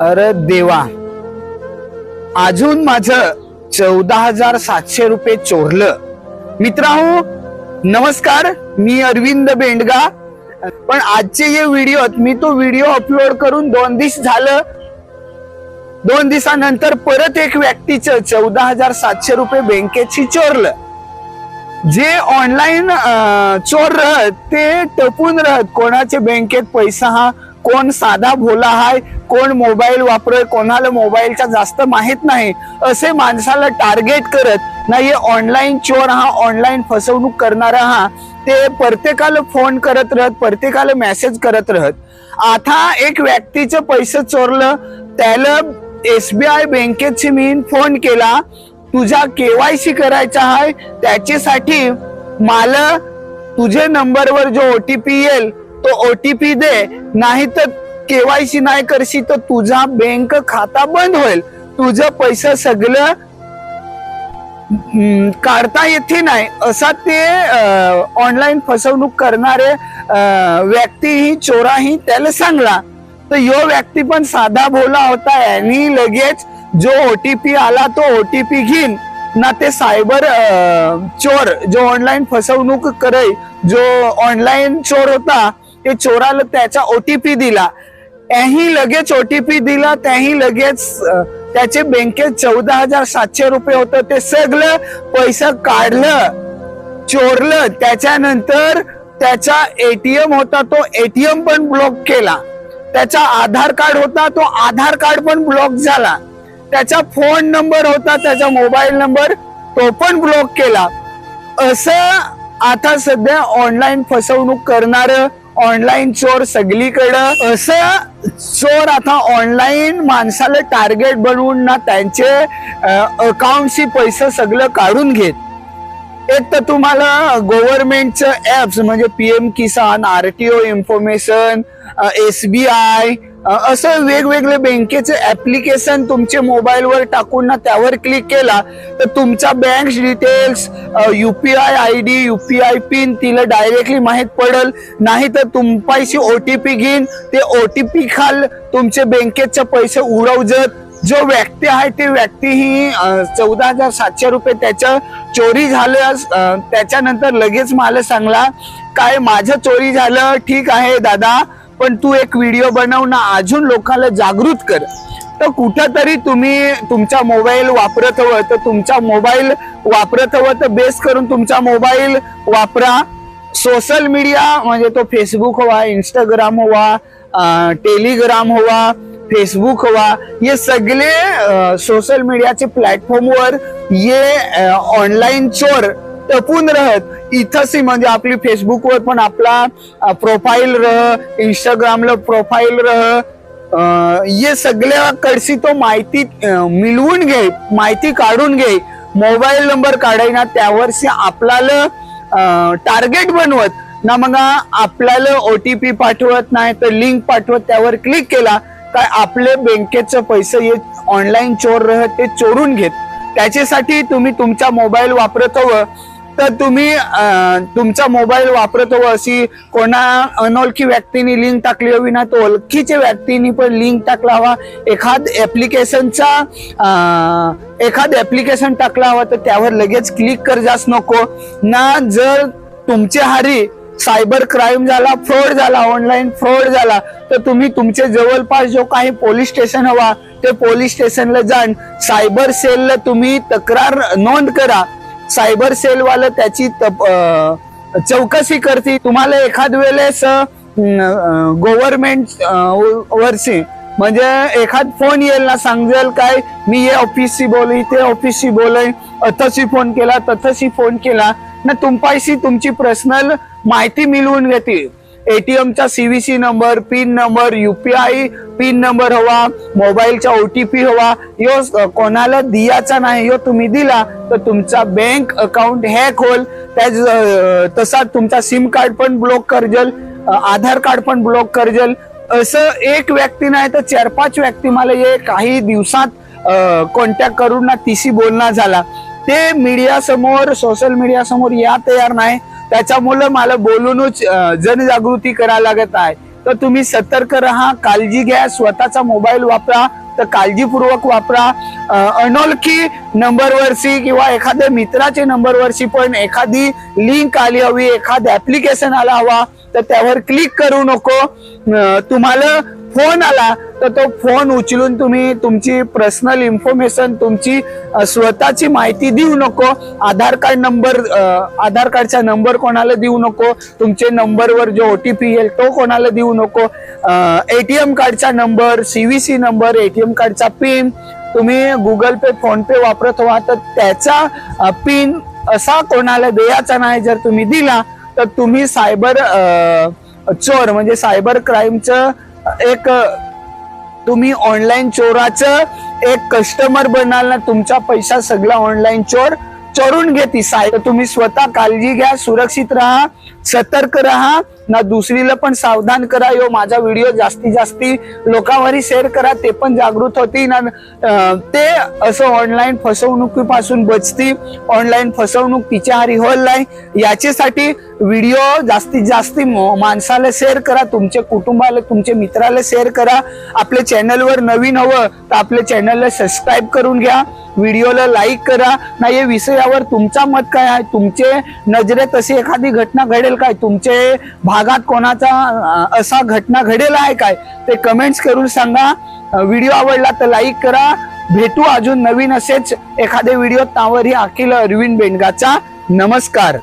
अरे देवा. अजून माझ चौदा हजार सातशे रुपये चोरलं. मित्रांनो नमस्कार मी अरविंद बेंडगा. पण आजचे जे व्हिडिओत मी तो व्हिडिओ अपलोड करून दोन दिवस झालं. दोन दिवसानंतर परत एक व्यक्तीचं चौदा हजार सातशे रुपये बँकेची चोरलं. जे ऑनलाईन चोर राहत ते टपून राहत. कोणाचे बँकेत पैसा हा कोण साधा भोला हाय कोण मोबाईल वापरोय कोणाला मोबाईलचा जास्त माहीत नाही असे माणसाला टार्गेट करत नाही ऑनलाईन चोर हा ऑनलाईन फसवणूक करणारा हा. ते प्रत्येकाला फोन करत राहत प्रत्येकाला मेसेज करत राहत. आता एक व्यक्तीचं पैसे चोरलं त्याला एसबीआय बँकेची मी फोन केला तुझा केवायसी करायचा आहे त्याच्यासाठी मला तुझे नंबरवर जो ओ टी पी येईल तो ओटीपी दे नाही तर केवायसी नाही करशी तर तुझा बँक खाता बंद होईल. तुझं पैसे सगळं काढता येते नाही. असा ते ऑनलाईन फसवणूक करणारे व्यक्तीही चोराही त्याला सांगला. तर यो व्यक्ती पण साधा बोला होता यांनी लगेच जो ओटीपी आला तो ओटीपी घेईन. ना ते सायबर चोर जो ऑनलाईन फसवणूक करे जो ऑनलाईन चोर होता ते चोराला त्याचा ओटीपी दिला. त्याही लगेच ओटीपी दिला त्याही लगेच त्याचे बँकेत चौदा हजार सातशे रुपये होतं. ते सगळं पैसा काढलं चोरलं. त्याच्यानंतर त्याचा एटीएम होता तो एटीएम पण ब्लॉक केला. त्याचा आधार कार्ड होता तो आधार कार्ड पण ब्लॉक झाला. त्याचा फोन नंबर होता त्याचा मोबाईल नंबर तो पण ब्लॉक केला. असं आता सध्या ऑनलाईन फसवणूक करणारं ऑनलाईन चोर सगळीकडं. असं चोर आता ऑनलाईन माणसाला टार्गेट बनवून ना त्यांचे अकाउंटशी पैसे सगळं काढून घेत. एक तर तुम्हाला गव्हर्नमेंटचं ऍप्स म्हणजे P M Kisan R T O information S B I असं वेगवेगळे बँकेचे ऍप्लिकेशन तुमचे मोबाईलवर टाकून ना त्यावर क्लिक केला तर तुमचा bank details UPI I D UPI PIN तिला डायरेक्टली माहीत पडल. नाही तर तुमपाशी पी घेईन ते ओ टी पी खाल तुमचे बँकेचे पैसे उडवजत. जो व्यक्ती आहे ते व्यक्ती ही चौदा हजार सातशे रुपये त्याच्या चोरी झालं त्याच्यानंतर लगेच मला सांगला काय माझं चोरी झालं? ठीक आहे दादा. पण तू एक व्हिडिओ बनव ना अजून लोकांना जागृत कर. तर कुठंतरी तुम्ही तुमचा मोबाईल वापरत हवं तर तुमचा मोबाईल वापरत हवं तर बेस करून तुमचा मोबाईल वापरा. सोशल मीडिया म्हणजे तो फेसबुक हवा इंस्टाग्राम हवा टेलिग्राम हवा फेसबुक हवा हे सगळे सोशल मीडियाचे प्लॅटफॉर्मवर ये ऑनलाईन चोर टपून राहत. इथंच म्हणजे आपली फेसबुकवर पण आपला प्रोफाईल रह इंस्टाग्रामला प्रोफाईल रह. ये सगळ्याकडशी तो माहिती मिळवून घे माहिती काढून घे. मोबाईल नंबर काढायना त्यावरशी आपल्याला टार्गेट बनवत. ना मग आपल्याला ओटीपी पाठवत नाही तर लिंक पाठवत त्यावर क्लिक केला काय आपले बँकेचं पैसे हे ऑनलाईन चोर रह ते चोरून घेत. त्याच्यासाठी तुम्ही तुमचा मोबाईल वापरत हवं. तर तुम्ही तुमचा मोबाईल वापरत हवं अशी कोणा अनोळखी व्यक्तीने लिंक टाकली हवी ना तो ओळखीच्या व्यक्तीने पण लिंक टाकला हवा. एखाद ऍप्लिकेशनचा एखाद ऍप्लिकेशन टाकला हवा तर त्यावर लगेच क्लिक कर जास नको. ना जर तुमच्या हारी सायबर क्राईम झाला फ्रॉड झाला ऑनलाईन फ्रॉड झाला तर तुम्ही तुमचे जवळपास जो काही पोलीस स्टेशन हवा ते पोलीस स्टेशनला जाण. सायबर सेलला तुम्ही तक्रार नोंद करा. सायबर सेलवालं त्याची तप- चौकशी करते. तुम्हाला एखाद वेळेस गव्हर्नमेंट वरची म्हणजे एखाद फोन येईल ना सांगेल काय मी हे ऑफिसशी बोलय ते ऑफिसशी बोलय अथशी फोन केला तथशी फोन केला ना तुमपाशी तुमची पर्सनल माहिती मिळवून घेते एटीएमचा CVC number PIN number UPI PIN number हवा मोबाईलचा ओटीपी हवा. यो कोणाला दियाचा नाही यो तुम्ही दिला तर तुमचा बँक अकाउंट हॅक होईल त्याच तसा तुमचा सिम कार्ड पण ब्लॉक करजल आधार कार्ड पण ब्लॉक करजल. असं एक व्यक्ती नाही तर चार पाच व्यक्ती मला हे काही दिवसात कॉन्टॅक्ट करून ना तिशी बोलणं झाला. ते मीडिया समोर सोशल मीडिया समोर या तयार नाही. त्याच्यामुळे मला बोलूनच जनजागृती करायला लागत आहे. तर तुम्ही सतर्क राहा काळजी घ्या स्वतःचा मोबाईल वापरा तर काळजीपूर्वक वापरा. अनोळखी नंबरवरची किंवा एखाद्या मित्राचे नंबरवरची पण एखादी लिंक आली हवी एखादं ऍप्लिकेशन आला हवा तर त्यावर क्लिक करू नको. तुम्हाला फोन आला तर तो फोन उचलून तुम्ही तुमची पर्सनल इन्फॉर्मेशन तुमची स्वतःची माहिती देऊ नको. आधार कार्ड नंबर आधार कार्डचा नंबर कोणाला देऊ नको तुमचे नंबरवर जो ओ टी पी येईल तो कोणाला देऊ नको. एटीएम कार्डचा number C V C number ATM कार्डचा पिन तुम्ही गुगल पे फोनपे वापरत व्हा तर त्याचा पिन असा कोणाला द्यायचा नाही जर तुम्ही दिला तर तुम्ही सायबर चोर म्हणजे सायबर क्राईमचं एक तुम्ही ऑनलाईन चोराचं एक कस्टमर बनाल ना तुमचा पैसा सगळा ऑनलाईन चोर चोरून घेते. साय तुम्ही स्वतः काळजी घ्या सुरक्षित राहा. सतर्क राहा ना दुसरीला पण सावधान करा. यो माझा व्हिडिओ जास्तीत जास्ती लोकांवरी शेअर करा. ते पण जागृत होती ना ते असं ऑनलाईन फसवणुकीपासून बचती ऑनलाईन फसवणूक तिच्या हरी होल नाही. याच्यासाठी व्हिडिओ जास्तीत जास्ती माणसाला शेअर करा. तुमच्या कुटुंबाला तुमच्या मित्राला शेअर करा. आपल्या चॅनलवर नवीन हवं तर आपल्या चॅनलला सबस्क्राईब करून घ्या. व्हिडिओला लाईक करा. ना या विषयावर तुमचा मत काय आहे? तुमचे नजरेत अशी एखादी घटना घडेल काय? तुमचे भागात कोणाचा असा घटना घडेल आहे काय? ते कमेंट्स करून सांगा. व्हिडिओ आवडला तर लाईक करा. भेटू अजून नवीन असेच एखादे व्हिडिओ तावर ही अखिल अरविंद बेंडगाचा. नमस्कार.